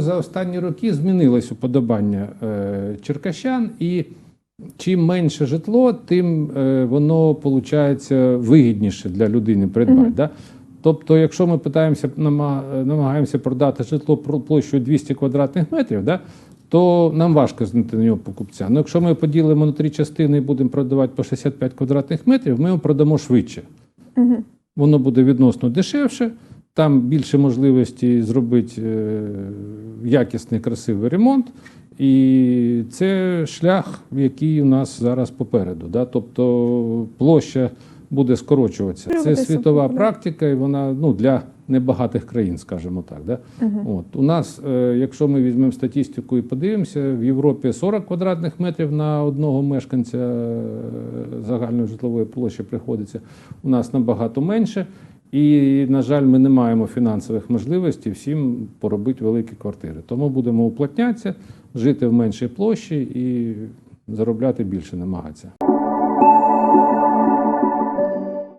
За останні роки змінилось уподобання е, черкащан, і чим менше житло, тим е, воно виходить вигідніше для людини придбати. Да? Тобто, якщо ми питаємося, намагаємося продати житло площею 200 квадратних метрів, да? то нам важко знайти на нього покупця. Ну, якщо ми поділимо на три частини і будемо продавати по 65 квадратних метрів, ми його продамо швидше. Воно буде відносно дешевше, там більше можливості зробити е, якісний красивий ремонт. І це шлях, який у нас зараз попереду. Да? Тобто площа буде скорочуватися. Це світова практика, і вона ну, для небагатих країн, скажімо так. Да? От. У нас, е, якщо ми візьмемо статистику і подивимося, в Європі 40 квадратних метрів на одного мешканця е, загальної житлової площі приходиться. У нас набагато менше. І, на жаль, ми не маємо фінансових можливостей всім поробити великі квартири. Тому будемо уплотнятися, жити в меншій площі і заробляти більше намагатися.